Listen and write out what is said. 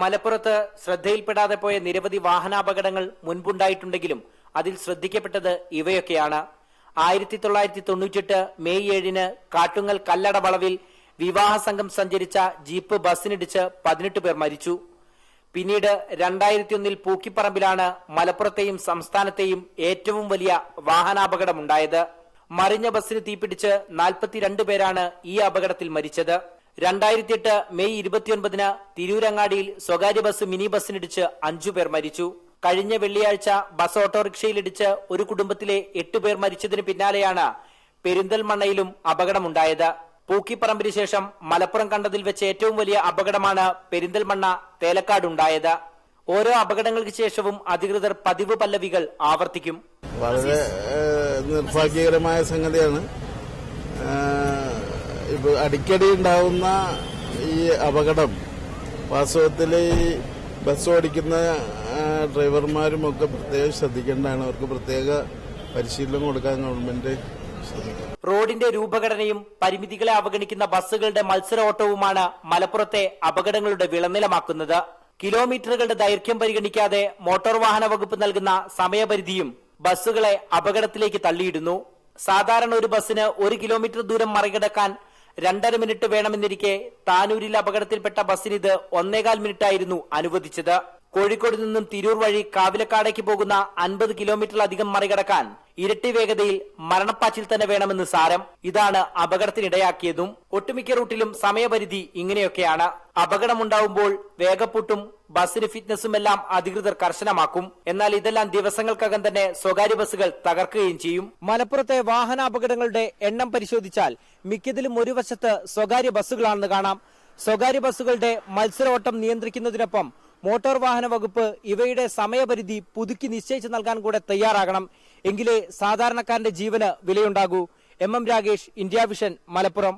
മലപ്പുറത്ത് ശ്രദ്ധയിൽപ്പെടാതെ പോയ നിരവധി വാഹനാപകടങ്ങൾ മുൻപുണ്ടായിട്ടുണ്ടെങ്കിലും അതിൽ ശ്രദ്ധിക്കപ്പെട്ടത് ഇവയൊക്കെയാണ്. ആയിരത്തി തൊള്ളായിരത്തി തൊണ്ണൂറ്റെട്ട് മെയ് ഏഴിന് കാട്ടുങ്ങൽ കല്ലട വളവിൽ വിവാഹ സംഘം സഞ്ചരിച്ച ജീപ്പ് ബസ്സിനിടിച്ച് പതിനെട്ട് പേർ മരിച്ചു. പിന്നീട് രണ്ടായിരത്തി ഒന്നിൽ പൂക്കിപ്പറമ്പിലാണ് മലപ്പുറത്തെയും സംസ്ഥാനത്തെയും ഏറ്റവും വലിയ വാഹനാപകടമുണ്ടായത്. മറിഞ്ഞ ബസ്സിന് തീപിടിച്ച് നാൽപ്പത്തിരണ്ട് പേരാണ് ഈ അപകടത്തിൽ മരിച്ചത്. രണ്ടായിരത്തി എട്ട് മെയ് ഇരുപത്തിയൊൻപതിന് തിരൂരങ്ങാടിയിൽ സ്വകാര്യ ബസ് മിനി ബസ്സിനിടിച്ച് അഞ്ചു പേർ മരിച്ചു. കഴിഞ്ഞ വെള്ളിയാഴ്ച ബസ് ഓട്ടോറിക്ഷയിലിടിച്ച് ഒരു കുടുംബത്തിലെ എട്ട് പേർ മരിച്ചതിന് പിന്നാലെയാണ് പെരിന്തൽമണ്ണയിലും അപകടമുണ്ടായത്. പൂക്കിപ്പറമ്പിന് ശേഷം മലപ്പുറം കണ്ടതിൽ വെച്ച് ഏറ്റവും വലിയ അപകടമാണ് പെരിന്തൽമണ്ണ തേലക്കാടുണ്ടായത്. ഓരോ അപകടങ്ങൾക്ക് ശേഷവും അധികൃതർ പതിവ് പല്ലവികൾ ആവർത്തിക്കും. വളരെ നിർഭാഗ്യകരമായ സംഗതിയാണ്. അടിക്കടി ഉണ്ടാവുന്ന ഈ അപകടം വാസ്തവത്തിൽ ഈ ബസ് ഓടിക്കുന്ന ഡ്രൈവർമാരും ഒക്കെ പ്രത്യേകം ശ്രദ്ധിക്കേണ്ടതാണ്. അവർക്ക് പ്രത്യേക പരിശീലനം കൊടുക്കാൻ ഗവൺമെന്റ് റോഡിന്റെ രൂപഘടനയും പരിമിതികളെ അവഗണിക്കുന്ന ബസ്സുകളുടെ മത്സര ഓട്ടവുമാണ് മലപ്പുറത്തെ അപകടങ്ങളുടെ വിളനിലമാക്കുന്നത്. കിലോമീറ്ററുകളുടെ ദൈർഘ്യം പരിഗണിക്കാതെ മോട്ടോർ വാഹന വകുപ്പ് നൽകുന്ന സമയപരിധിയും ബസ്സുകളെ അപകടത്തിലേക്ക് തള്ളിയിടുന്നു. സാധാരണ ഒരു ബസ്സിന് ഒരു കിലോമീറ്റർ ദൂരം മറികടക്കാൻ രണ്ടര മിനിറ്റ് വേണമെന്നിരിക്കെ താനൂരിൽ അപകടത്തിൽപ്പെട്ട ബസ്സിന് ഇത് ഒന്നേകാൽ മിനിറ്റായിരുന്നു അനുവദിച്ചത് കോഴിക്കോട് നിന്നും തിരൂർ വഴി കാവിലക്കാടേക്ക് പോകുന്ന അൻപത് കിലോമീറ്ററിലധികം മറികടക്കാൻ ഇരട്ടി വേഗതയിൽ മരണപ്പാച്ചിൽ തന്നെ വേണമെന്ന് സാരം. ഇതാണ് അപകടത്തിനിടയാക്കിയതും ഒട്ടുമിക്ക റൂട്ടിലും സമയപരിധി ഇങ്ങനെയൊക്കെയാണ്. അപകടമുണ്ടാവുമ്പോൾ വേഗപ്പൂട്ടും ബസ്സിന് ഫിറ്റ്നസും എല്ലാം അധികൃതർ കർശനമാക്കും. എന്നാൽ ഇതെല്ലാം ദിവസങ്ങൾക്കകം തന്നെ സ്വകാര്യ ബസ്സുകൾ തകർക്കുകയും ചെയ്യും. മലപ്പുറത്തെ വാഹനാപകടങ്ങളുടെ എണ്ണം പരിശോധിച്ചാൽ മിക്കതിലും ഒരു വശത്ത് സ്വകാര്യ ബസ്സുകളാണെന്ന് കാണാം. സ്വകാര്യ ബസ്സുകളുടെ മത്സരോട്ടം നിയന്ത്രിക്കുന്നതിനൊപ്പം മോട്ടോർ വാഹന വകുപ്പ് ഇവയുടെ സമയപരിധി പുതുക്കി നിശ്ചയിച്ചു നൽകാൻ കൂടെ തയ്യാറാകണം. എങ്കിലേ സാധാരണക്കാരന്റെ ജീവന് വിലയുണ്ടാകൂ. M M Ragesh India vision Malappuram.